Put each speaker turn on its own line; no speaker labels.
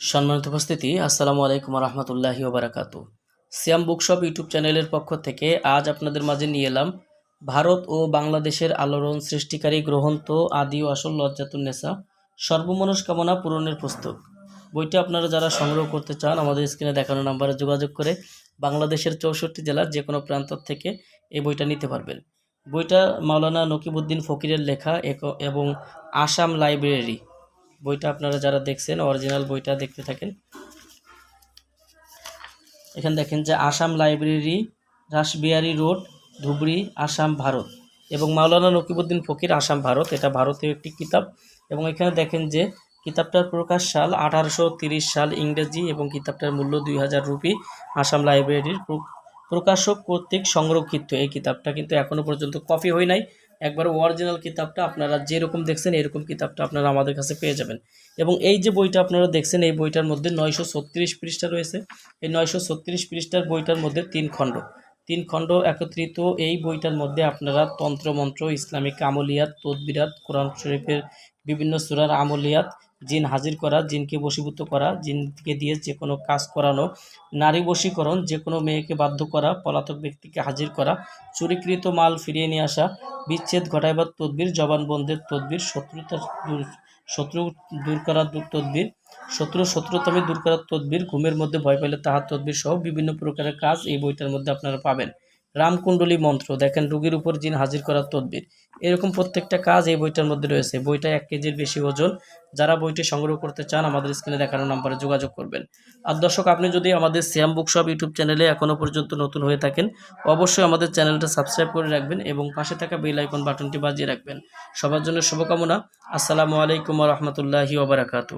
সম্মানিত উপস্থিতি, আসসালামু আলাইকুম রহমতুল্লাহি ওবরাকাতু সিয়াম বুকশপ ইউটিউব চ্যানেলের পক্ষ থেকে আজ আপনাদের মাঝে নিয়ে এলাম ভারত ও বাংলাদেশের আলোড়ন সৃষ্টিকারী গ্রহন্ত আদি ও আসল লজ্জাতুন্নেসা সর্বমনস্কামনা পূরণের পুস্তক বইটা আপনারা যারা সংগ্রহ করতে চান, আমাদের স্ক্রিনে দেখানো নাম্বারে যোগাযোগ করে বাংলাদেশের চৌষট্টি জেলার যে কোনো প্রান্ত থেকে এই বইটা নিতে পারবেন। বইটা মাওলানা নকিবুদ্দিন ফকিরের লেখা এবং আসাম লাইব্রেরি। বইটা আপনারা যারা দেখছেন অরিজিনাল বইটা দেখতে থাকেন। এখানে দেখেন যে আসাম লাইব্রেরি, রাসবিহারি রোড, ধুবড়ি, আসাম ভারত এবং মাওলানা নকিবুদ্দিন ফকির, আসাম ভারত। এটা ভারতীয় একটি কিতাব এবং এখানে দেখেন যে কিতাবটার প্রকাশ সাল আঠারোশো সাল ইংরেজি এবং কিতাবটার মূল্য দুই হাজার রুপি। আসাম লাইব্রেরির প্রকাশক কর্তৃক সংরক্ষিত এই কিতাবটা কিন্তু এখনও পর্যন্ত কপি হয় নাই। একবার অরিজিনাল কিতাবটা আপনারা যেরকম দেখছেন, এরকম কিতাবটা আপনারা আমাদের কাছে পেয়ে যাবেন। এবং এই যে বইটা আপনারা দেখছেন, এই বইটার মধ্যে নয়শো ছত্রিশ পৃষ্ঠা রয়েছে। এই নয়শো ছত্রিশ পৃষ্ঠার বইটার মধ্যে তিন খণ্ড। তিন খণ্ড একত্রিত এই বইটার মধ্যে আপনারা তন্ত্রমন্ত্র, ইসলামিক আমলিয়াত, তদবিরাত, কোরআন শরীফের বিভিন্ন সুরার আমলিয়াত জিন হাজির করা, জিনকে বশীভূত করা, জিনকে দিয়ে যে কোনো কাজ করানো, নারী বশীকরণ, যে কোনো মেয়েকে বাধ্য করা, পলাতক ব্যক্তিকে হাজির করা, চুরিকৃত মাল ফিরিয়ে নিয়ে আসা, বিচ্ছেদ ঘটাইবার তদবির জবানবন্দের তদবির শত্রুতা শত্রু দূর করার তদবির, শত্রু শত্রুতামি দূর করার তদবির, ঘুমের মধ্যে ভয় পেলে তাহার তদবির সহ বিভিন্ন প্রকারের কাজ এই বইটার মধ্যে আপনারা পাবেন। রামকুণ্ডলী মন্ত্র, দেখেন রুগীর উপর জিন হাজির করার তদবির। এরকম প্রত্যেকটা কাজ এই বইটার মধ্যে রয়েছে। বইটা এক কেজির বেশি ওজন। যারা বইটি সংগ্রহ করতে চান, আমাদের স্ক্রিনে দেখানো নাম্বারে যোগাযোগ করবেন। আর দর্শক, আপনি যদি আমাদের সিয়াম বুকশপ ইউটিউব চ্যানেলে এখনও পর্যন্ত নতুন হয়ে থাকেন, অবশ্যই আমাদের চ্যানেলটা সাবস্ক্রাইব করে রাখবেন এবং পাশে থাকা বেল আইকন বাটনটি বাজিয়ে রাখবেন। সবার জন্য শুভকামনা। আসসালামু আলাইকুম রহমতুল্লাহি ওবরাকাতু